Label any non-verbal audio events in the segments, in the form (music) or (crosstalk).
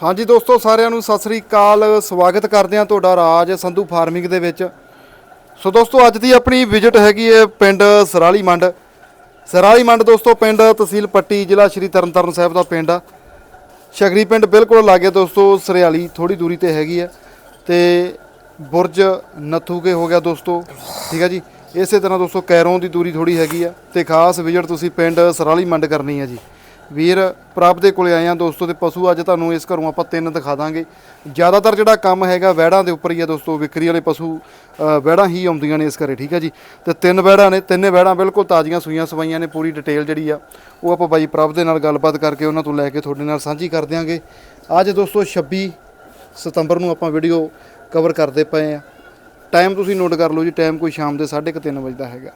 ਹਾਂਜੀ ਦੋਸਤੋ, ਸਾਰਿਆਂ ਨੂੰ ਸਤਿ ਸ੍ਰੀ ਅਕਾਲ। ਸਵਾਗਤ ਕਰਦੇ ਹਾਂ ਤੁਹਾਡਾ ਰਾਜ ਸੰਧੂ ਫਾਰਮਿੰਗ ਦੇ ਵਿੱਚ। ਸੋ ਦੋਸਤੋ, ਅੱਜ ਦੀ ਆਪਣੀ ਵਿਜ਼ਿਟ ਹੈਗੀ ਹੈ ਪਿੰਡ ਸਰਾਲੀ ਮੰਡ। ਸਰਾਲੀ ਮੰਡ ਦੋਸਤੋ, ਪਿੰਡ ਤਹਿਸੀਲ ਪੱਟੀ, ਜ਼ਿਲ੍ਹਾ ਸ਼੍ਰੀ ਤਰਨਤਾਰਨ ਸਾਹਿਬ ਦਾ ਪਿੰਡ ਆ। ਸ਼ਗਰੀ ਪਿੰਡ ਬਿਲਕੁਲ ਲਾਗੇ ਦੋਸਤੋ, ਸਰਿਆਲੀ ਥੋੜੀ ਦੂਰੀ ਤੇ ਹੈਗੀ ਹੈ। ਤੇ ਬੁਰਜ ਨੱਥੂਕੇ ਹੋ ਗਿਆ ਦੋਸਤੋ, ਠੀਕ ਹੈ ਜੀ। ਇਸੇ ਤਰ੍ਹਾਂ ਦੋਸਤੋ, ਕੈਰੋਂ ਦੀ ਦੂਰੀ ਥੋੜੀ ਹੈਗੀ ਆ ਤੇ ਖਾਸ ਵਿਜ਼ਿਟ ਤੁਸੀਂ ਪਿੰਡ ਸਰਾਲੀ ਮੰਡ ਕਰਨੀ ਹੈ ਜੀ। ਵੀਰ ਪ੍ਰਭ ਦੇ ਕੋਲੇ ਆਏ ਆ ਦੋਸਤੋ ਤੇ ਪਸ਼ੂ ਅੱਜ ਤੁਹਾਨੂੰ ਇਸ ਘਰੋਂ ਆਪਾਂ ਤਿੰਨ ਦਿਖਾ ਦਾਂਗੇ। ਜ਼ਿਆਦਾਤਰ ਜਿਹੜਾ ਕੰਮ ਹੈਗਾ ਵੈੜਾਂ ਦੇ ਉੱਪਰ ਹੀ ਆ ਦੋਸਤੋ ਵਿਕਰੀ ਵਾਲੇ ਪਸ਼ੂ ਅ, ਵੈੜਾਂ ਹੀ ਆਉਂਦੀਆਂ ਨੇ ਇਸ ਘਰੇ ਠੀਕ ਹੈ ਜੀ? ਤੇ ਤਿੰਨ ਵੈੜਾਂ ਨੇ ਤਿੰਨੇ ਵੈੜਾਂ ਬਿਲਕੁਲ ਤਾਜ਼ੀਆਂ ਸੂਈਆਂ ਸਵਾਈਆਂ ਨੇ ਪੂਰੀ ਡਿਟੇਲ ਜਿਹੜੀ ਆ ਉਹ ਆਪਾਂ ਬਾਈ ਪ੍ਰਭ ਦੇ ਨਾਲ ਗੱਲਬਾਤ ਕਰਕੇ ਉਹਨਾਂ ਤੋਂ ਲੈ ਕੇ ਤੁਹਾਡੇ ਨਾਲ ਸਾਂਝੀ ਕਰ ਦਿਆਂਗੇ। ਅੱਜ ਦੋਸਤੋ 26 ਸਤੰਬਰ ਨੂੰ ਆਪਾਂ ਵੀਡੀਓ ਕਵਰ ਕਰਦੇ ਪਏ ਆ ਟਾਈਮ ਤੁਸੀਂ ਨੋਟ ਕਰ ਲਓ ਜੀ ਟਾਈਮ ਕੋਈ ਸ਼ਾਮ ਦੇ 3:30 ਵਜੇ ਦਾ ਹੈਗਾ।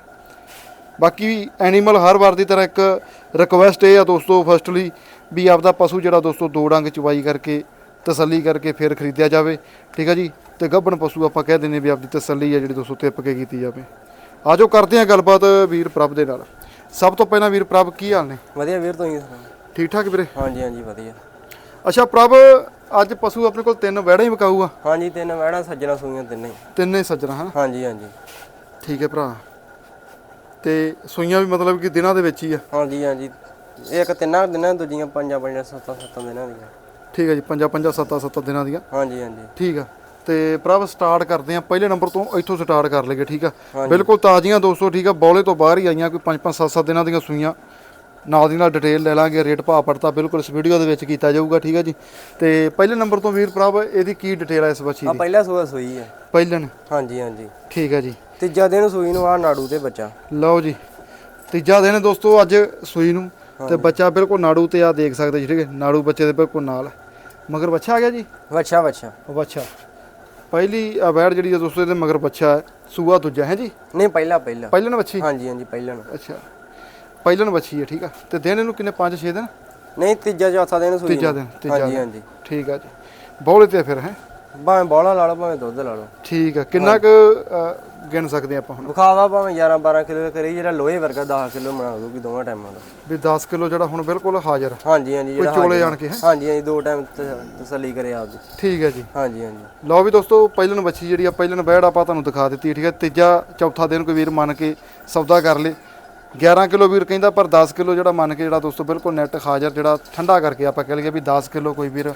ਬਾਕੀ ਐਨੀਮਲ ਹਰ ਵਾਰ ਦੀ ਤਰ੍ਹਾਂ ਇੱਕ ਰਿਕੁਐਸਟ ਇਹ ਆ ਦੋਸਤੋ ਫਸਟਲੀ ਵੀ ਆਪਦਾ ਪਸ਼ੂ ਜਿਹੜਾ ਦੋਸਤੋ ਦੋ ਡੰਗ ਚਵਾਈ ਕਰਕੇ ਤਸੱਲੀ ਕਰਕੇ ਫਿਰ ਖਰੀਦਿਆ ਜਾਵੇ ਠੀਕ ਆ ਜੀ? ਤੇ ਗੱਭਣ ਪਸ਼ੂ ਆਪਾਂ ਕਹਿ ਦਿੰਦੇ ਵੀ ਆਪਦੀ ਤਸੱਲੀ ਆ ਜਿਹੜੀ ਦੋਸਤੋ ਤਿੱਪ ਕੇ ਕੀਤੀ ਜਾਵੇ। ਆਜੋ ਕਰਦੇ ਆ ਗੱਲਬਾਤ ਵੀਰ ਪ੍ਰਭ ਦੇ ਨਾਲ। ਸਭ ਤੋਂ ਪਹਿਲਾਂ ਵੀਰ ਪ੍ਰਭ ਕੀ ਹਾਲ ਨੇ? ਵਧੀਆ ਵੀਰ ਤੁਸੀਂ ਸੁਣਾਓ? ਠੀਕ ਠਾਕ ਵੀਰੇ? ਹਾਂਜੀ ਹਾਂਜੀ ਵਧੀਆ। ਅੱਛਾ ਪ੍ਰਭ ਅੱਜ ਪਸ਼ੂ ਆਪਣੇ ਕੋਲ ਤਿੰਨ ਵਹਿੜਾ ਹੀ ਵਿਕਾਊ ਆ ਹਾਂਜੀ ਤਿੰਨ ਵੈੜਾਂ ਸੱਜਣਾ ਸੂਈਆਂ ਤਿੰਨੇ ਹੀ। ਤਿੰਨੇ ਸੱਜਣਾ ਹਨ? ਹਾਂਜੀ ਹਾਂਜੀ। ਠੀਕ ਹੈ ਭਰਾ। ਤੇ ਸੂਈਆਂ ਵੀ ਮਤਲਬ ਕਿ ਦਿਨਾਂ ਦੇ ਵਿੱਚ ਹੀ ਆ। ਹਾਂਜੀ ਹਾਂਜੀ। ਇੱਕ ਤਿੰਨਾਂ ਦਿਨਾਂ ਦੂਜੀਆਂ ਪੰਜਾਂ ਪੰਜਾਂ ਸੱਤਾਂ ਸੱਤਾਂ ਦਿਨਾਂ ਦੀਆਂ। ਠੀਕ ਹੈ ਜੀ ਪੰਜਾਂ ਪੰਜਾਂ ਸੱਤਾਂ ਸੱਤਾਂ ਦਿਨਾਂ ਦੀਆਂ। ਹਾਂਜੀ ਹਾਂਜੀ। ਠੀਕ ਆ। ਤੇ ਪ੍ਰਭ ਸਟਾਰਟ ਕਰਦੇ ਆ। ਪਹਿਲੇ ਨੰਬਰ ਤੋਂ ਇੱਥੋਂ ਸਟਾਰਟ ਕਰ ਲਈਏ ਠੀਕ ਆ? ਬਿਲਕੁਲ ਤਾਜ਼ੀਆਂ 200 ਠੀਕ ਆ? ਬੌਲੇ ਤੋਂ ਬਾਹਰ ਹੀ ਆਈਆਂ ਕੋਈ 5 5 7 7 ਦਿਨਾਂ ਦੀਆਂ ਸੂਈਆਂ। ਨਾਲ ਦੀ ਨਾਲ ਡਿਟੇਲ ਲੈ ਲਾਂਗੇ ਰੇਟ ਭਾਅ ਪੜਤਾ ਬਿਲਕੁਲ ਇਸ ਵੀਡੀਓ ਦੇ ਵਿੱਚ ਕੀਤਾ ਜਾਊਗਾ ਠੀਕ ਆ ਜੀ? ਤੇ ਪਹਿਲੇ ਨੰਬਰ ਤੋਂ ਵੀਰ ਪ੍ਰਭ ਇਹਦੀ ਕੀ ਡਿਟੇਲ ਆ ਇਸ ਬੱਚੀ ਆ ਦੀ ਪਹਿਲਾ ਸੂਆ ਸੂਈ ਹੈ ਪਹਿਲਨ ਹਾਂਜੀ ਹਾਂਜੀ। ਠੀਕ ਆ ਜੀ। ਤੀਜਾ ਦਿਨ ਸੂਈ ਨੂੰ ਆ ਨਾੜੂ ਤੇ ਬੱਚਾ। ਲਓ ਜੀ। ਤੀਜਾ ਦਿਨ ਦੋਸਤੋ ਅੱਜ ਸੂਈ ਨੂੰ ਤੇ ਬੱਚਾ ਬਿਲਕੁਲ ਨਾੜੂ ਤੇ ਆ ਦੇਖ ਸਕਦੇ ਜੀ ਠੀਕ ਹੈ। ਨਾੜੂ ਬੱਚੇ ਦੇ ਬਿਲਕੁਲ ਨਾਲ। ਮਗਰ ਬੱਚਾ ਆ ਗਿਆ ਜੀ? ਵੱਛਾ ਵੱਛਾ ਉਹ ਬੱਚਾ। ਪਹਿਲੀ ਅਵੈੜ ਜਿਹੜੀ ਆ ਦੋਸਤੋ ਇਹਦੇ ਮਗਰ ਬੱਚਾ ਹੈ। ਸੂਆ ਦੂਜਾ ਹੈ ਜੀ? ਨਹੀਂ ਪਹਿਲਾ ਪਹਿਲਾ। ਪਹਿਲਨ ਬੱਚੀ ਹਾਂਜੀ ਹਾਂਜੀ ਪਹਿਲਾ ਨੂੰ। ਅੱਛਾ। ਪਹਿਲਨ ਬੱਚੀ ਹੈ ਠੀਕ ਆ। ਤੇ ਦਿਨ ਇਹਨੂੰ ਕਿੰਨੇ? 5-6 ਦਿਨ? ਨਹੀਂ ਤੀਜਾ ਚੌਥਾ ਦਿਨ ਸੂਈ ਤੀਜਾ ਨੂੰ। ਦਿਨ ਤੀਜਾ ਹਾਂਜੀ ਦਿਨ। ਹਾਂਜੀ। ਠੀਕ ਆ ਜੀ। ਬੌਲੇ ਤੇ ਫਿਰ ਹੈ? ਭਾਵੇਂ ਬੋਲਾ ਲਾ ਲਓ ਭਾਵੇਂ ਦੁੱਧ ਲਾ ਲਓ। ਠੀਕ ਆ। ਕਿੰਨਾ ਕੁ ਅ, ਗਿਣ ਸਕਦੇ ਆਪਾਂ ਹੁਣ? ਵਿਖਾਵਾ ਭਾਵੇਂ 11 12 ਕਿਲੋ ਕਰੀ ਜਿਹੜਾ ਲੋਹੇ ਵਰਗਾ 10 ਕਿਲੋ ਬਣਾ ਦੂਗੀ ਦੋਵਾਂ ਟਾਈਮਾਂ ਦਾ। ਵੀ 10 ਕਿਲੋ ਜਿਹੜਾ ਹੁਣ ਬਿਲਕੁਲ ਹਾਜ਼ਰ ਹਾਂਜੀ ਹਾਂਜੀ ਜਿਹੜਾ ਚੋਲੇ ਆਣ ਕੇ ਹੈ? ਹਾਂਜੀ ਹਾਂਜੀ ਦੋ ਟਾਈਮ ਤਸੱਲੀ ਕਰੇ ਆਪਦੀ। ਠੀਕ ਹੈ ਜੀ। ਹਾਂਜੀ ਹਾਂਜੀ। ਲਓ ਵੀ ਦੋਸਤੋ ਪਹਿਲਨ ਬੱਚੀ ਜਿਹੜੀ ਆ ਪਹਿਲਨ ਬੈੜ ਆਪਾਂ ਤੁਹਾਨੂੰ ਦਿਖਾ ਦਿੱਤੀ ਠੀਕ ਹੈ ਤੀਜਾ ਚੌਥਾ ਦਿਨ ਕੋਈ ਵੀਰ ਮੰਨ ਕੇ ਸੌਦਾ ਕਰ ਲੇ। 11 ਕਿਲੋ ਵੀਰ ਕਹਿੰਦਾ ਪਰ 10 ਕਿਲੋ ਜਿਹੜਾ ਮੰਨ ਕੇ ਜਿਹੜਾ ਦੋਸਤੋ ਬਿਲਕੁਲ ਨੈਟ ਹਾਜ਼ਰ ਜਿਹੜਾ ਠੰਡਾ ਕਰਕੇ ਆਪਾਂ ਕਹਿ ਲਈਏ ਵੀ 10 ਕਿਲੋ ਕੋਈ ਵੀਰ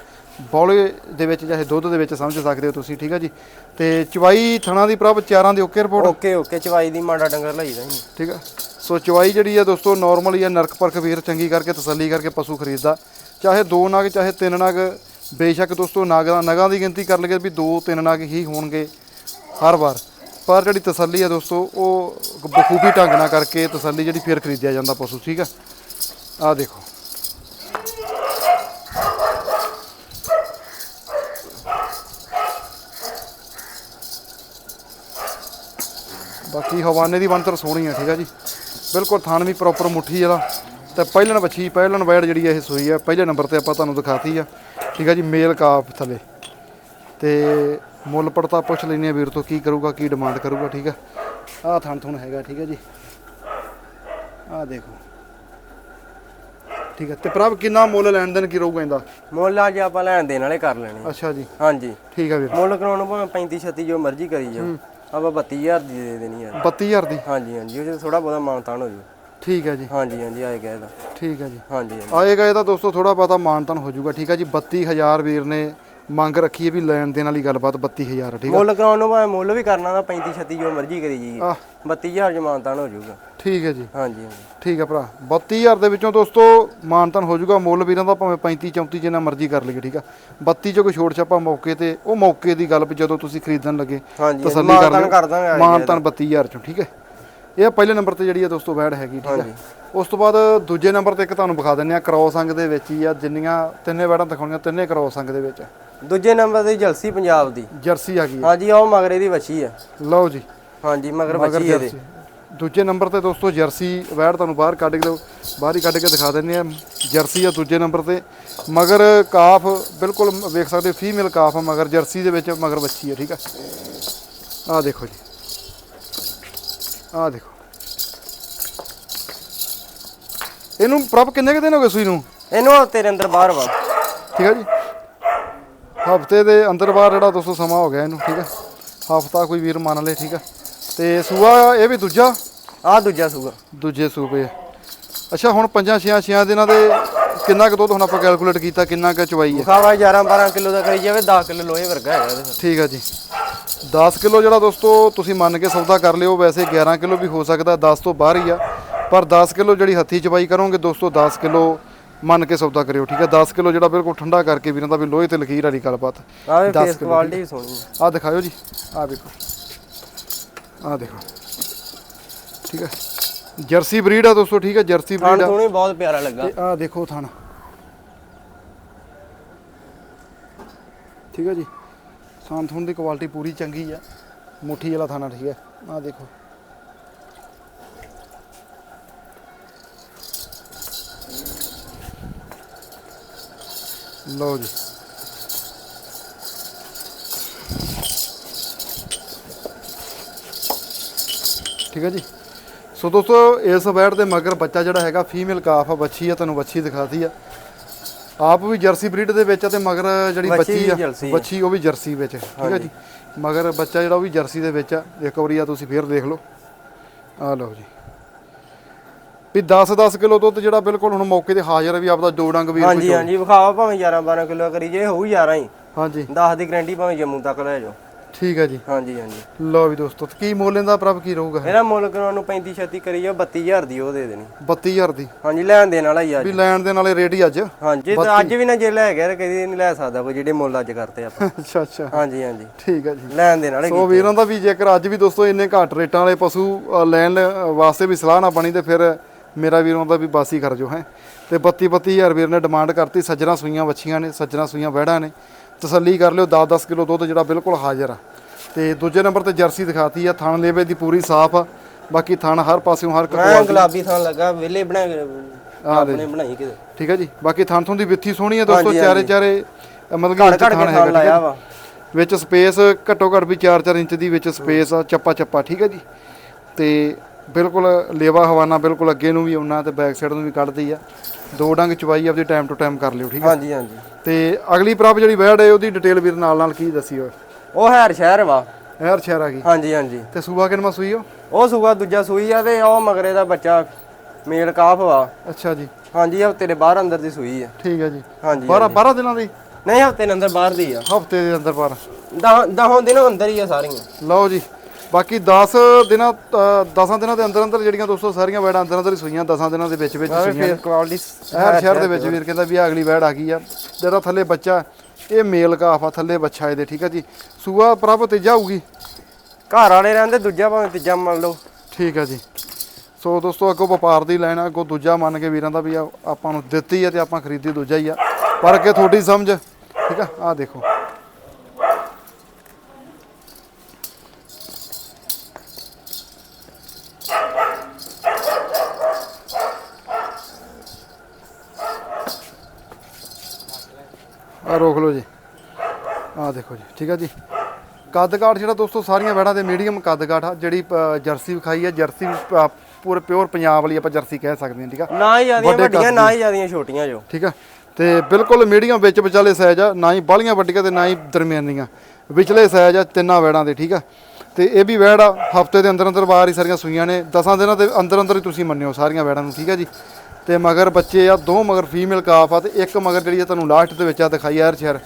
ਬੌਲੇ ਦੇ ਵਿੱਚ ਚਾਹੇ ਦੁੱਧ ਦੇ ਵਿੱਚ ਸਮਝ ਸਕਦੇ ਹੋ ਤੁਸੀਂ ਠੀਕ ਹੈ ਜੀ? ਤੇ ਚਵਾਈ ਥਣਾ ਦੀ ਪ੍ਰਭ ਚਾਰਾਂ ਦੀ ਓਕੇ ਰਿਪੋਰਟ? ਓਕੇ ਓਕੇ ਚਵਾਈ ਦੀ ਮਾੜਾ ਡੰਗਰ ਲਈਦਾ ਹੀ ਠੀਕ ਆ। ਸੋ ਚਵਾਈ ਜਿਹੜੀ ਆ ਦੋਸਤੋ ਨਾਰਮਲ ਹੀ ਆ ਨਰਕ ਪਰਖ ਵੀਰ ਚੰਗੀ ਕਰਕੇ ਤਸੱਲੀ ਕਰਕੇ ਪਸ਼ੂ ਖਰੀਦਦਾ। ਚਾਹੇ ਦੋ ਨਗ ਚਾਹੇ ਤਿੰਨ ਨਗ ਬੇਸ਼ੱਕ ਦੋਸਤੋ ਨਗਾਂ ਨਗਾਂ ਦੀ ਗਿਣਤੀ ਕਰ ਲਈਏ ਵੀ ਦੋ ਤਿੰਨ ਨਗ ਹੀ ਹੋਣਗੇ ਹਰ ਵਾਰ। ਪਰ ਜਿਹੜੀ ਤਸੱਲੀ ਆ ਦੋਸਤੋ ਉਹ ਬਖੂਬੀ ਢੰਗ ਨਾਲ ਕਰਕੇ ਤਸੱਲੀ ਜਿਹੜੀ ਫਿਰ ਖਰੀਦਿਆ ਜਾਂਦਾ ਪਸ਼ੂ ਠੀਕ ਆ? ਆ ਦੇਖੋ। ਬਾਕੀ ਹਵਾਨੇ ਦੀ ਬੰਤਰ ਸੋਹਣੀ ਆ ਠੀਕ ਆ ਜੀ। ਬਿਲਕੁਲ ਥਾਨ ਵੀ ਪ੍ਰੋਪਰ ਮੁੱਠੀ ਇਹਦਾ। ਤੇ ਪਹਿਲਣ ਬੱਚੀ ਪਹਿਲਣ ਵੈੜ ਜਿਹੜੀ ਆ ਇਹ ਸੋਈ ਆ। ਪਹਿਲੇ ਨੰਬਰ ਤੇ ਆਪਾਂ ਤੁਹਾਨੂੰ ਦਿਖਾਤੀ ਆ। ਠੀਕ ਆ ਜੀ ਮੇਲ ਕਾਫ ਥੱਲੇ। ਤੇ ਮੁੱਲ ਪੜਤਾ ਪੁੱਛ ਲੈਨੇ ਆ ਵੀਰ ਤੋਂ ਕੀ ਕਰੂਗਾ ਕੀ ਡਿਮਾਂਡ ਕਰੂਗਾ ਠੀਕ ਆ। ਆਹ ਥਣ ਥੁਣ ਹੈਗਾ ਠੀਕ ਆ ਜੀ। ਆਹ ਦੇਖੋ। ਠੀਕ ਆ ਤੇ ਪ੍ਰਭ ਕਿੰਨਾ ਮੁੱਲ ਲੈਣ ਦੇਣ ਕੀ ਰਹੂਗਾ ਇਹਦਾ? ਮੁੱਲ ਅੱਜ ਆਪਾਂ ਲੈਣ ਦੇਣ ਵਾਲੇ ਕਰ ਲੈਣੇ ਅੱਛਾ ਜੀ। ਹਾਂਜੀ। ਠੀਕ ਆ ਵੀਰ। ਮੁੱਲ ਕਰਾਉਣ ਭਾਵੇਂ 35 36 ਜੋ ਮਰਜ਼ੀ ਕਰੀ ਜਾਓ। ਆਪਾਂ 32000 ਦੀ ਦੇ ਦੇਣੀ ਯਾਰ 32000 ਦੀ? ਹਾਂਜੀ ਹਾਂਜੀ ਉਹ ਥੋੜਾ ਬਹੁਤਾ ਮਾਨਤਾਨ ਹੋ ਜੂ ਠੀਕ ਆ ਜੀ। ਹਾਂਜੀ ਹਾਂਜੀ ਆਏ ਗਏ ਦਾ ਠੀਕ ਆ ਜੀ। ਹਾਂਜੀ ਆਏਗਾ ਇਹਦਾ ਦੋਸਤੋ ਥੋੜਾ ਬਹੁਤਾ ਮਾਨਤਨ ਹੋ ਜਾਊਗਾ। ਠੀਕ ਆ ਜੀ 32000 ਵੀਰ ਨੇ ਮੰਗ ਰੱਖੀ ਹੈ ਵੀ ਲੈਣ ਦੇਣ ਵਾਲੀ ਗੱਲਬਾਤ 32000 ਠੀਕ ਆ? ਮੁੱਲ ਕਰਾਉਣ ਨੂੰ ਭਾਵੇਂ ਮੁੱਲ ਵੀ ਕਰਨਾ ਦਾ 35 36 ਜੋ ਮਰਜ਼ੀ ਕਰੀ ਜੀ ਆਹ। 32000 ਚ ਮਾਨਤਾਨ ਹੋ ਜੂਗਾ ਠੀਕ ਹੈ ਜੀ। ਹਾਂਜੀ ਹਾਂਜੀ। ਠੀਕ ਹੈ ਭਰਾ। 32000 ਦੇ ਵਿੱਚੋਂ ਦੋਸਤੋ ਮਾਨਤਨ ਹੋ ਜਾਊਗਾ ਮੁੱਲ ਵੀਰਾਂ ਦਾ ਭਾਵੇਂ 35 34 ਜਿੰਨਾ ਮਰਜ਼ੀ ਕਰ ਲਈਏ ਠੀਕ ਆ? 32 ਚ ਕੋਈ ਛੋੜ ਛਾਪਾ ਮੌਕੇ ਤੇ ਉਹ ਮੌਕੇ ਦੀ ਗੱਲ ਵੀ ਜਦੋਂ ਤੁਸੀਂ ਖਰੀਦਣ ਲੱਗੇ ਹਾਂਜੀ ਤਸੱਲੀ ਕਰ ਮਾਨਤਾਨ ਲਿਓ। ਕਰ ਦਾਂਗੇ ਮਾਨਤਨ 32000 ਚੋਂ ਠੀਕ ਹੈ? ਇਹ ਆ ਪਹਿਲੇ ਨੰਬਰ ਤੇ ਜਿਹੜੀ ਆ ਦੋਸਤੋ ਵੈੜ ਹੈਗੀ ਠੀਕ ਹੈ ਉਸ ਤੋਂ ਬਾਅਦ ਦੂਜੇ ਨੰਬਰ ਤੇ ਇੱਕ ਤੁਹਾਨੂੰ ਵਿਖਾ ਦਿੰਨੇ ਆ ਕ੍ਰੋਸ ਅੰਗ ਦੇ ਵਿੱਚ ਹੀ ਆ ਜਿੰਨੀਆਂ ਤਿੰਨੇ ਵੈੜਾਂ ਦਿਖਾਉਣੀਆਂ ਤਿੰਨੇ ਕ੍ਰੋਸ ਅੰਗ ਦੇ ਵਿੱਚ ਆ। ਦੂਜੇ ਨੰਬਰ ਤੇ ਜਲਸੀ ਪੰਜਾਬ ਦੀ। ਜਰਸੀ ਆ ਗਈ ਆ। ਹਾਂਜੀ ਉਹ ਮਗਰੇ ਦੀ ਵੱਛੀ ਆ ਲਓ ਜੀ। ਹਾਂਜੀ ਮਗਰ ਮਗਰ ਵੱਛੀ ਇਹਦੇ। ਜਰਸੀ। ਦੂਜੇ ਨੰਬਰ ਤੇ ਦੋਸਤੋ ਜਰਸੀ ਵੈੜ ਤੁਹਾਨੂੰ ਬਾਹਰ ਕੱਢ ਕੇ ਦਿਓ। ਬਾਹਰ ਹੀ ਕੱਢ ਕੇ ਦਿਖਾ ਦਿੰਦੇ ਆ ਜਰਸੀ ਆ ਦੂਜੇ ਨੰਬਰ ਤੇ। ਮਗਰ ਕਾਫ ਬਿਲਕੁਲ ਵੇਖ ਸਕਦੇ ਫੀਮੇਲ ਕਾਫ ਆ ਮਗਰ ਜਰਸੀ ਦੇ ਵਿੱਚ ਮਗਰ ਬੱਚੀ ਆ ਠੀਕ ਆ। ਆਹ ਦੇਖੋ ਜੀ। ਆਹ ਦੇਖੋ। ਇਹਨੂੰ ਪ੍ਰਭ ਕਿੰਨੇ ਕੁ ਦਿਨ ਹੋ ਗਏ ਸੂਈ ਨੂੰ? ਇਹਨੂੰ ਤੇਰੇ ਅੰਦਰ ਬਾਹਰ ਵਾ ਠੀਕ ਆ ਜੀ। ਹਫ਼ਤੇ ਦੇ ਅੰਦਰ ਬਾਹਰ ਜਿਹੜਾ ਦੋਸਤੋ ਸਮਾਂ ਹੋ ਗਿਆ ਇਹਨੂੰ ਠੀਕ ਆ ਹਫਤਾ ਕੋਈ ਵੀਰ ਮੰਨ ਲੇ ਠੀਕ ਆ ਤੇ ਸੂਆ ਇਹ ਵੀ ਦੂਜਾ? ਆ ਦੂਜਾ ਸੂਗਾ ਦੂਜੇ ਸੂਬੇ। ਅੱਛਾ ਹੁਣ ਪੰਜਾਂ ਛਿਆਂ ਛਿਆਂ ਦਿਨਾਂ ਦੇ ਕਿੰਨਾ ਕੁ ਦੁੱਧ ਹੁਣ ਆਪਾਂ ਕੈਲਕੂਲੇਟ ਕੀਤਾ ਕਿੰਨਾ ਕੁ ਚਵਾਈ ਹੈ? ਖਾਵਾ 11 12 ਕਿਲੋ ਦਾ ਕਰੀ ਜਾਵੇ 10 ਕਿਲੋ ਲੋਹੇ ਵਰਗਾ ਹੈਗਾ ਇਹਦੇ ਠੀਕ ਆ ਜੀ। 10 ਕਿਲੋ ਜਿਹੜਾ ਦੋਸਤੋ ਤੁਸੀਂ ਮੰਨ ਕੇ ਸੌਦਾ ਕਰ ਲਿਓ ਵੈਸੇ 11 ਕਿਲੋ ਵੀ ਹੋ ਸਕਦਾ 10 ਤੋਂ ਬਾਹਰ ਹੀ ਆ। ਪਰ 10 ਕਿਲੋ ਜਿਹੜੀ ਹੱਥੀ ਚਵਾਈ ਕਰੋਗੇ ਦੋਸਤੋ 10 ਕਿਲੋ ਮੰਨ ਕੇ ਸੌਦਾ ਕਰਿਓ ਠੀਕ ਹੈ? 10 ਕਿਲੋ ਜਿਹੜਾ ਬਿਲਕੁਲ ਠੰਡਾ ਕਰਕੇ ਵੀਰਾਂ ਦਾ ਵੀ ਲੋਹੇ ਤੇ ਲਕੀਰ ਵਾਲੀ ਗੱਲਬਾਤ ਆਵੇ 10 ਫੇਸ ਕਿਲੋ ਕੁਆਲਿਟੀ ਵੀ ਸੋਹਣੀ ਹੈ। ਆ ਦਿਖਾਓ ਜੀ। ਆ ਦੇਖੋ। ਆ ਦੇਖੋ। ਠੀਕ ਹੈ? ਜਰਸੀ ਬਰੀਡ ਆ ਦੋਸਤੋ ਠੀਕ ਹੈ? ਜਰਸੀ ਬਰੀਡ ਆ। ਤੋਂ ਬਹੁਤ ਪਿਆਰਾ ਲੱਗਾ। ਤੇ ਆ ਦੇਖੋ ਥਣ। ਠੀਕ ਹੈ ਜੀ? ਥਣ ਥੁਣ ਦੀ ਕੁਆਲਿਟੀ ਪੂਰੀ ਚੰਗੀ ਆ। ਮੁੱਠੀ ਵਾਲਾ ਥਾਣਾ ਠੀਕ ਹੈ? ਆ ਦੇਖੋ। ਲਓ ਜੀ। ਠੀਕ ਹੈ ਜੀ। ਸੋ ਦੋਸਤੋ ਇਸ ਬੈਡ ਦੇ ਮਗਰ ਬੱਚਾ ਜਿਹੜਾ ਹੈਗਾ ਫੀਮੇਲ ਕਾਫ ਆ ਬੱਚੀ ਆ ਤੁਹਾਨੂੰ ਬੱਚੀ ਦਿਖਾਤੀ ਆ। ਆਪ ਵੀ ਜਰਸੀ ਬਰੀਡ ਦੇ ਵਿੱਚ ਆ ਤੇ ਮਗਰ ਜਿਹੜੀ ਬੱਚੀ ਆ। ਬੱਚੀ ਉਹ ਵੀ ਜਰਸੀ ਵਿੱਚ ਠੀਕ ਹੈ ਜੀ। ਮਗਰ ਬੱਚਾ ਜਿਹੜਾ ਉਹ ਵੀ ਜਰਸੀ ਦੇ ਵਿੱਚ ਆ। ਇੱਕ ਵਾਰੀ ਆ ਤੁਸੀਂ ਫੇਰ ਦੇਖ ਲਓ। ਆ ਲਓ ਜੀ। ਵੀ 10-10 ਕਿਲੋ ਦੁੱਧ ਜਿਹੜਾ ਬਿਲਕੁਲ ਹੁਣ ਮੌਕੇ ਤੇ ਹਾਜ਼ਰ ਵੀ ਆਪਦਾ ਦੋ ਡੰਗ ਵੀਰ ਹਾਂਜੀ ਹਾਂਜੀ ਵਿਖਾਵਾ ਭਾਵੇਂ 11 12 ਕਿਲੋ ਕਰੀ ਜੇ ਹੋਊ 11 ਹੀ। ਹਾਂਜੀ। 10 ਦੀ ਗਰੰਟੀ ਭਾਵੇਂ ਜੰਮੂ ਤੱਕ ਲੈ ਜਾਓ। ਠੀਕ ਹੈ ਜੀ। ਹਾਂਜੀ ਹਾਂਜੀ। ਲਓ ਵੀ ਦੋਸਤੋ ਕੀ ਮੁੱਲ ਇਹਦਾ ਪ੍ਰਭ ਕੀ ਰਹੂਗਾ? ਇਹਦਾ ਮੁੱਲ ਕਰਾਉਣ ਨੂੰ 35 36 ਕਰੀ ਜਾਓ 32000 ਦੀ ਉਹ ਦੇ ਦੇਣੀ। 32000 ਦੀ। ਹਾਂਜੀ ਲੈਣ ਦੇਣ ਵਾਲਾ ਹੀ ਅੱਜ। ਵੀ ਲੈਣ ਦੇ ਨਾਲੇ ਰੇਟ ਹੀ ਅੱਜ। ਹਾਂਜੀ ਤੇ ਅੱਜ ਵੀ ਨਾ ਜੇ ਲੈ ਗਿਆ ਕਦੀ ਨਹੀਂ ਲੈ ਸਕਦਾ ਕੋਈ ਜਿਹੜੇ ਮੁੱਲ ਅੱਜ ਕਰਤੇ ਆਪਾਂ। (laughs) ਅੱਛਾ ਅੱਛਾ। ਹਾਂਜੀ ਹਾਂਜੀ। ਠੀਕ ਹੈ ਜੀ। ਲੈਣ ਦੇਣ ਵਾਲੇ ਸੋ ਵੀਰਾਂ ਦਾ ਵੀ ਜੇਕਰ ਅੱਜ ਵੀ ਦੋਸਤੋ ਇੰਨੇ ਘੱਟ ਰੇਟਾਂ ਵਾਲੇ ਪਸ਼ੂ ਲੈਣ ਵਾਸਤੇ ਵੀ ਸਲਾਹ ਨਾ ਬਣੀ ਤੇ ਫਿਰ ਮੇਰਾ ਵੀਰਾਂ ਦਾ ਵੀ ਬਾਸੀ ਕਰ ਜੋ ਹੈ। ਤੇ 32 32000 ਵੀਰ ਨੇ ਡਿਮਾਂਡ ਕਰਤੀ ਸੱਜਣਾ ਸੂਈਆਂ ਵੱਛੀਆਂ ਨੇ ਸੱਜਣਾ ਸੂਈਆਂ ਵਹਿੜਾਂ ਨੇ। ਤਸੱਲੀ ਕਰ ਲਿਓ 10-10 ਕਿਲੋ ਦੁੱਧ ਜਿਹੜਾ ਬਿਲਕੁਲ ਹਾਜ਼ਰ ਆ। ਤੇ ਦੂਜੇ ਨੰਬਰ ਤੇ ਜਰਸੀ ਦਿਖਾਤੀ ਆ ਥਣ ਲੇਵੇ ਦੀ ਪੂਰੀ ਸਾਫ਼ ਆ। ਬਾਕੀ ਥਣ ਹਰ ਪਾਸਿਓਂ ਹਰ ਮੈਂ ਕਕਵਾਲ ਗੁਲਾਬੀ ਥਾਂ ਲੱਗਾ ਵਿਲੇ ਬਣਾ ਆਪਣੇ ਬਣਾਈ ਕਿਤੇ। ਠੀਕ ਹੈ ਜੀ। ਬਾਕੀ ਥਣ ਥੁਣ ਦੀ ਵਿੱਥੀ ਸੋਹਣੀ ਆ ਦੋਸਤੋ ਹਾਂਜੀ, ਚਾਰੇ ਚਾਰੇ ਅ, ਮਤਲਬ ਕਿ ਘੜ ਘੜ ਕੇ ਥਾਂ ਠੀਕ ਲਾਇਆ ਵਾ। ਵਿੱਚ ਸਪੇਸ ਘੱਟੋ ਘੱਟ ਵੀ 4-4 ਇੰਚ ਦੀ ਵਿੱਚ ਸਪੇਸ ਆ ਚੱਪਾ ਚੱਪਾ ਠੀਕ ਹੈ ਜੀ। ਤੇ ਬਿਲਕੁਲ ਲੇਵਾ ਹਵਾਨਾ ਬਿਲਕੁਲ ਅੱਗੇ ਨੂੰ ਵੀ ਆਉਣਾ ਤੇ ਬੈਕ ਸਾਈਡ ਨੂੰ ਵੀ ਕੱਢਦੀ ਆ। ਦੋ ਡੰਗ ਚਵਾਈ ਆਪਦੀ ਟਾਈਮ ਟੂ ਟਾਈਮ ਕਰ ਲਿਓ ਠੀਕ ਹੈ ਹਾਂਜੀ ਹਾਂਜੀ। ਤੇ ਅਗਲੀ ਪ੍ਰਭ ਜਿਹੜੀ ਵੈੜ ਹੈ ਉਹਦੀ ਡਿਟੇਲ ਵੀਰ ਨਾਲ ਨਾਲ ਕੀ ਦੱਸੀ ਹੋਏ ਉਹ ਹੈਰ ਸ਼ਹਿਰ ਵਾ। ਹੈਰ ਸ਼ਹਿਰ ਆ ਗਈ। ਹਾਂਜੀ ਹਾਂਜੀ। ਤੇ ਸੂਬਾ ਕਿਨਮਾ ਸੂਈ ਹੋ ਉਹ? ਸੂਆ ਦੂਜਾ ਸੂਈ ਆ ਤੇ ਉਹ ਮਗਰੇ ਦਾ ਬੱਚਾ ਮੇਲ ਕਾਫ ਵਾ। ਅੱਛਾ ਜੀ। ਹਾਂਜੀ ਹਫ਼ਤੇ ਦੇ ਬਾਹਰ ਅੰਦਰ ਦੀ ਸੂਈ ਆ। ਠੀਕ ਹੈ ਜੀ। ਹਾਂਜੀ 12 12 ਦਿਨਾਂ ਦੀ? ਨਹੀਂ ਹਫ਼ਤੇ ਦੇ ਅੰਦਰ ਬਾਹਰ ਦੀ ਆ। ਹਫ਼ਤੇ ਦੇ ਅੰਦਰ ਦਹ ਦਹੋਂ ਦਿਨ ਅੰਦਰ ਹੀ ਆ ਸਾਰੀਆਂ। ਲਓ ਜੀ। ਬਾਕੀ 10 ਦਿਨਾਂ 10 ਦਿਨਾਂ ਦੇ ਅੰਦਰ ਅੰਦਰ ਜਿਹੜੀਆਂ ਦੋਸਤੋ ਸਾਰੀਆਂ ਵੈੜਾਂ ਅੰਦਰ ਅੰਦਰ ਹੀ ਸੂਈਆਂ 10 ਦਿਨਾਂ ਦੇ ਵਿੱਚ ਵਿੱਚ ਸੂਈਆਂ। ਕੁਆਲਿਟੀ ਹਰ ਸ਼ਹਿਰ ਦੇ ਵਿੱਚ ਵੀਰ ਕਹਿੰਦਾ ਵੀ ਅਗਲੀ ਵੈੜ ਆ ਗਈ ਆ। ਜਿਹੜਾ ਥੱਲੇ ਬੱਚਾ ਇਹ ਮੇਲ ਕਾਫ ਆ ਥੱਲੇ ਬੱਚਾ ਇਹਦੇ ਠੀਕ ਆ ਜੀ। ਸੂਆ ਪ੍ਰਭ ਤੀਜਾ ਹੋਊਗੀ ਘਰ ਵਾਲੇ ਰਹਿੰਦੇ ਦੂਜਾ ਭਾਵੇਂ ਤੀਜਾ ਮੰਨ ਲਓ। ਠੀਕ ਆ ਜੀ। ਸੋ ਦੋਸਤੋ ਅੱਗੋਂ ਵਪਾਰ ਦੀ ਲੈਣਾ ਅੱਗੋਂ ਦੂਜਾ ਮੰਨ ਕੇ ਵੀਰਾਂ ਦਾ ਵੀ ਆਪਾਂ ਨੂੰ ਦਿੱਤੀ ਆ ਤੇ ਆਪਾਂ ਖਰੀਦੀ ਦੂਜਾ ਹੀ ਆ। ਪਰ ਅੱਗੇ ਤੁਹਾਡੀ ਸਮਝ ਠੀਕ ਆ? ਆ ਦੇਖੋ। ਰੋਕ ਲਓ ਜੀ। ਆ ਦੇਖੋ ਜੀ ਠੀਕ ਆ ਜੀ। ਕੱਦ ਕਾਠ ਜਿਹੜਾ ਦੋਸਤੋ ਸਾਰੀਆਂ ਵੈੜਾਂ ਦੇ ਮੀਡੀਅਮ ਕੱਦ ਕਾਠ ਆ ਜਿਹੜੀ ਜਰਸੀ ਵਿਖਾਈ ਆ। ਜਰਸੀ ਪੂਰੇ ਪਿਓਰ ਪੰਜਾਬ ਵਾਲੀ ਆਪਾਂ ਜਰਸੀ ਕਹਿ ਸਕਦੇ ਹਾਂ ਠੀਕ ਆ? ਨਾ ਹੀ ਜਿਆਦੀਆਂ ਵੱਡੇ ਵੱਡੀਆਂ ਨਾ ਹੀ ਜਿਆਦੀਆਂ ਛੋਟੀਆਂ ਜੋ। ਠੀਕ ਆ? ਤੇ ਬਿਲਕੁਲ ਮੀਡੀਅਮ ਵਿੱਚ ਵਿਚਾਲੇ ਸਾਈਜ਼ ਆ ਨਾ ਹੀ ਬਾਲੀਆਂ ਵੱਡੀਆਂ ਤੇ ਨਾ ਹੀ ਦਰਮਿਆਨੀਆਂ। ਵਿਚਲੇ ਸਾਈਜ਼ ਆ ਤਿੰਨਾਂ ਵੈੜਾਂ ਦੇ ਠੀਕ ਆ? ਤੇ ਇਹ ਵੀ ਵੈੜ ਆ ਹਫ਼ਤੇ ਦੇ ਅੰਦਰ ਅੰਦਰ ਬਾਹਰ ਹੀ ਸਾਰੀਆਂ ਸੂਈਆਂ ਨੇ। 10 ਦਿਨਾਂ ਦੇ ਅੰਦਰ ਅੰਦਰ ਹੀ ਤੁਸੀਂ ਮੰਨਿਓ ਸਾਰੀਆਂ ਵੈੜਾਂ ਨੂੰ ਠੀਕ ਆ ਜੀ? ਤੇ ਮਗਰ ਬੱਚੇ ਆ ਦੋ ਮਗਰ ਫੀਮੇਲ ਕਾਫ ਆ ਤੇ ਇੱਕ ਮਗਰ ਜਿਹੜੀ ਆ ਤੁਹਾਨੂੰ ਲਾਸਟ ਦੇ ਵਿੱਚ ਆ ਦਿਖਾਈ ਯਾਰ ਸ਼ਹਿਰ।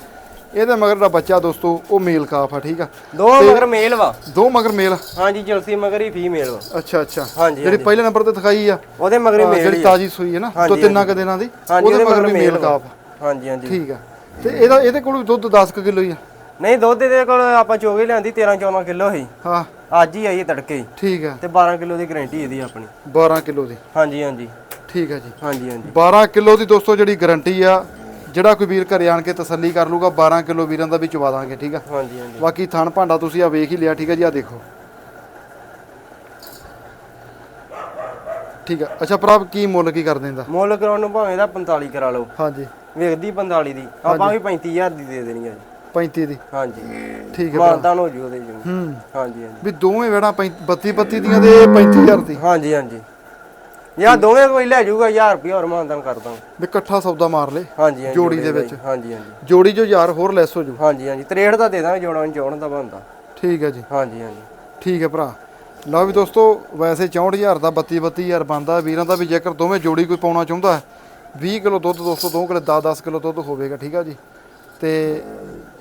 ਇਹਦੇ ਮਗਰ ਦਾ ਬੱਚਾ ਦੋਸਤੋ ਉਹ ਮੇਲ ਕਾਫ ਆ ਠੀਕ ਆ? ਦੋ ਮਗਰ ਮੇਲ ਵਾ। ਦੋ ਮਗਰ ਮੇਲ ਹਾਂਜੀ ਜਲਸੀ ਮਗਰ ਹੀ ਫੀਮੇਲ ਵਾ। ਅੱਛਾ ਅੱਛਾ। ਹਾਂਜੀ ਜਿਹੜੀ ਪਹਿਲੇ ਨੰਬਰ ਤੇ ਦਿਖਾਈ ਆ? ਉਹਦੇ ਮਗਰ ਹੀ ਮੇਲ ਜਿਹੜੀ ਆ। ਤਾਜੀ ਸੂਈ ਹੈ ਨਾ ਦੋ ਤਿੰਨਾਂ ਕੁ ਦਿਨਾਂ ਦੀ ਉਹਦੇ ਮਗਰ ਵੀ ਮੇਲ। ਕਾਫ ਹਾਂਜੀ ਹਾਂਜੀ। ਠੀਕ ਆ। ਤੇ ਇਹਦਾ ਇਹਦੇ ਕੋਲ ਦੁੱਧ 10 ਕਿਲੋ ਹੀ ਆ? ਨਹੀਂ ਦੁੱਧ ਦੇ ਕੋਲ ਆਪਾਂ ਚੋਗੇ ਲਿਆਂਦੀ 13 14 ਕਿਲੋ ਸੀ। ਹਾਂ। ਅੱਜ ਹੀ ਆਈ ਤੜਕੇ ਠੀਕ ਆ। ਤੇ 12 ਕਿਲੋ ਦੀ ਗਾਰੰਟੀ ਇਹਦੀ ਆਪਣੀ। 12 ਕਿਲੋ ਦੀ। ਹਾਂਜੀ ਹਾਂਜੀ। ਠੀਕ ਆ ਜੀ। ਹਾਂਜੀ ਹਾਂਜੀ। 12 ਕਿਲੋ ਦੀ ਦੋਸਤੋ ਜਿਹੜੀ ਗਾਰੰਟੀ ਆ ਜਿਹੜਾ ਕੋਈ ਵੀਰ ਘਰੇ ਆਣ ਕੇ ਤਸੱਲੀ ਕਰ ਲੂਗਾ 12 ਕਿਲੋ ਵੀਰਾਂ ਦਾ ਵੀ ਚਵਾ ਦਾਂਗੇ ਠੀਕ ਆ? ਹਾਂਜੀ ਹਾਂਜੀ। ਬਾਕੀ ਥਣ ਭਾਂਡਾ ਤੁਸੀਂ ਆ ਵੇਖ ਹੀ ਲਿਆ ਠੀਕ ਆ ਜੀ ਆ ਦੇਖੋ। ਠੀਕ ਆ। ਅੱਛਾ ਪ੍ਰਭ ਕੀ ਮੁੱਲ ਕੀ ਕਰ ਦਿੰਦਾ? ਮੁੱਲ ਕਰਾਉਣ ਨੂੰ ਭਾਵੇਂ ਇਹਦਾ 45 ਕਰਾ ਲਓ। ਹਾਂਜੀ। ਵੇਖਦੀ 45 ਦੀ। ਆਪਾਂ ਵੀ 35000 ਦੀ ਦੇ ਦੇਣੀ ਆ ਜੀ। 35 ਦੀ। ਹਾਂਜੀ। ਠੀਕ ਹੈ ਮਾਨਤਾਨ ਹੋ ਜੂ ਉਹਦੇ ਜੀ ਹੂੰ। ਹਾਂਜੀ ਹਾਂਜੀ। ਵੀ ਦੋਵੇਂ ਵੇੜਾ 32 32 ਦੀਆਂ ਦੇ 35000 ਦੀ। ਹਾਂਜੀ ਹਾਂਜੀ। ਜਾਂ ਦੋਵੇਂ ਕੋਈ ਲੈ ਜਾਊਗਾ 1000 ਰੁਪਏ ਹੋਰ ਮਾਨਦਾਨ ਕਰ ਦਾਂਗੇ। ਵੀ ਇਕੱਠਾ ਸੌਦਾ ਮਾਰ ਲੇ ਹਾਂਜੀ ਹਾਂਜੀ ਜੋੜੀ ਦੇ ਦਾ ਵਿੱਚ। ਹਾਂਜੀ ਹਾਂਜੀ। ਜੋੜੀ ਜੋ ਯਾਰ ਹੋਰ ਲੈਸ ਹੋ ਜੂ ਹਾਂਜੀ ਹਾਂਜੀ। 63 ਦਾ ਦੇ ਦਾਂਗੇ ਜੋੜਾਂ ਨੂੰ ਚੌਣ ਦਾ ਬਣਦਾ। ਠੀਕ ਹੈ ਜੀ। ਹਾਂਜੀ ਹਾਂਜੀ। ਠੀਕ ਹੈ ਭਰਾ। ਲਓ ਵੀ ਦੋਸਤੋ ਵੈਸੇ 64000 ਦਾ 32 32000 ਬਣਦਾ। ਵੀਰਾਂ ਦਾ ਵੀ ਜੇਕਰ ਦੋਵੇਂ ਜੋੜੀ ਕੋਈ ਪਾਉਣਾ ਚਾਹੁੰਦਾ ਹੈ 20 ਕਿਲੋ ਦੁੱਧ ਦੋਸਤੋ 2 ਕਿਲੋ 10 10 ਕਿਲੋ ਦੁੱਧ ਹੋਵੇਗਾ ਠੀਕ ਆ ਜੀ। ਤੇ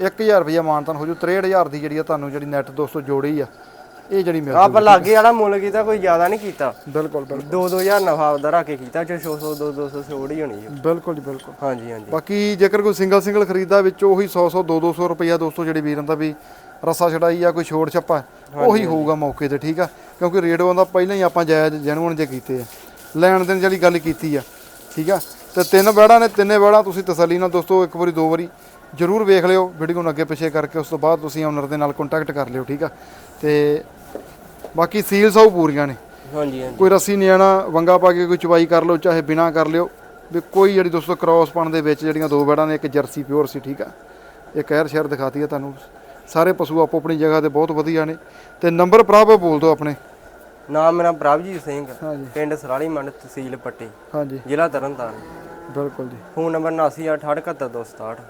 1000 ਰੁਪਇਆ ਮਾਨਤਨ ਹੋ ਜੂ 63000 ਦੀ ਜਿਹੜੀ ਆ ਤੁਹਾਨੂੰ ਜਿਹੜੀ ਨੈਟ ਦੋਸਤੋ ਜੋੜੀ ਆ ਇਹ ਜਿਹੜੀ ਮਿਲ ਆਪਾਂ ਲਾਗੇ ਵਾਲਾ ਮੁੱਲ ਕੀਤਾ ਕੋਈ ਜ਼ਿਆਦਾ ਨਹੀਂ ਕੀਤਾ। ਬਿਲਕੁਲ ਬਿਲਕੁਲ। 2-2000 ਨਫਾ ਉਹਦਾ ਰੱਖ ਕੇ ਕੀਤਾ ਚ 600 200 ਛੋੜ ਹੀ ਹੋਣੀ ਹੈ ਬਿਲਕੁਲ ਜੀ ਬਿਲਕੁਲ। ਹਾਂਜੀ ਹਾਂਜੀ। ਬਾਕੀ ਜੇਕਰ ਕੋਈ ਸਿੰਗਲ ਸਿੰਗਲ ਖਰੀਦਦਾ ਵਿੱਚ ਉਹੀ 100 100 2 200 ਰੁਪਇਆ ਦੋਸਤੋ ਜਿਹੜੀ ਵੀਰਾਂ ਦਾ ਵੀ ਰਸਾ ਛੜਾਈ ਆ ਕੋਈ ਛੋੜ ਛੱਪਾ ਉਹੀ ਹੋਊਗਾ ਮੌਕੇ ਤੇ ਠੀਕ ਆ? ਕਿਉਂਕਿ ਰੇਟ ਉਹਦਾ ਪਹਿਲਾਂ ਹੀ ਆਪਾਂ ਜਾਇਜ਼ ਜੈਨੂਨ ਜੇ ਕੀਤੇ ਆ। ਲੈਣ ਦੇਣ ਜਿਹੜੀ ਗੱਲ ਕੀਤੀ ਆ ਠੀਕ ਆ? ਤੇ ਤਿੰਨ ਬੈੜਾਂ ਨੇ ਤਿੰਨੇ ਬੈੜਾਂ ਤੁਸੀਂ ਤਸੱਲੀ ਨਾਲ ਦੋਸਤੋ ਇੱਕ ਵਾਰੀ ਦੋ ਵਾਰੀ ਜਰੂਰ ਵੇਖ ਲਿਓ। ਵੀਡੀਓ ਨੂੰ ਅੱਗੇ ਪਿੱਛੇ ਕਰਕੇ ਉਸ ਤੋਂ ਬਾਅਦ ਤੁਸੀਂ ਓਨਰ ਦੇ ਨਾਲ ਕੰਟੈਕਟ ਕਰ ਲਿਓ ਠੀਕ ਆ? ਤੇ ਬਾਕੀ ਸੀਲ ਸਭ ਪੂਰੀਆਂ ਨੇ। ਹਾਂਜੀ ਹਾਂਜੀ। ਕੋਈ ਰੱਸੀ ਨਿਆਣਾ ਵੰਗਾ ਪਾ ਕੇ ਕੋਈ ਚਵਾਈ ਕਰ ਲਓ ਚਾਹੇ ਬਿਨਾ ਕਰ ਲਿਓ। ਵੀ ਕੋਈ ਜਿਹੜੀ ਦੋਸਤੋ ਕ੍ਰਾਸ ਪਣ ਦੇ ਵਿੱਚ ਜਿਹੜੀਆਂ ਦੋ ਬੈੜਾਂ ਨੇ ਇੱਕ ਜਰਸੀ ਪਿਓਰ ਸੀ ਠੀਕ ਆ। ਇੱਕ ਐਰ ਸ਼ਹਿਰ ਦਿਖਾਤੀ ਆ ਤੁਹਾਨੂੰ। ਸਾਰੇ ਪਸ਼ੂ ਆਪੋ ਆਪਣੀ ਜਗ੍ਹਾ ਤੇ ਬਹੁਤ ਵਧੀਆ ਨੇ। ਤੇ ਨੰਬਰ ਭਰਾ ਬੋਲ ਦਿਓ ਆਪਣੇ। ਨਾਮ ਮੇਰਾ ਪ੍ਰਭਜੀਤ ਸਿੰਘ ਪਿੰਡ ਸਰਾਲੀ ਮੰਡ ਤਹਿਸੀਲ ਪੱਟੀ। ਹਾਂਜੀ। ਜ਼ਿਲ੍ਹਾ ਤਰਨਤਾਰਨ। ਬਿਲਕੁਲ ਜੀ। ਫੋਨ ਨੰਬਰ 7968671267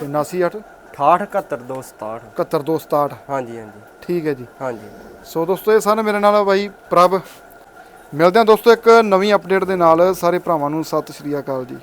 ਤੇ 998 6871271267 71267 ਹਾਂਜੀ ਹਾਂਜੀ। ਠੀਕ ਹੈ ਜੀ। ਹਾਂਜੀ। ਸੋ ਦੋਸਤੋ ਇਹ ਸਨ ਮੇਰੇ ਨਾਲ ਬਾਈ ਪ੍ਰਭ। ਮਿਲਦੇ ਹਾਂ ਦੋਸਤੋ ਇੱਕ ਨਵੀਂ ਅਪਡੇਟ ਦੇ ਨਾਲ ਸਾਰੇ ਭਰਾਵਾਂ ਨੂੰ। ਸਤਿ ਸ਼੍ਰੀ ਅਕਾਲ ਜੀ।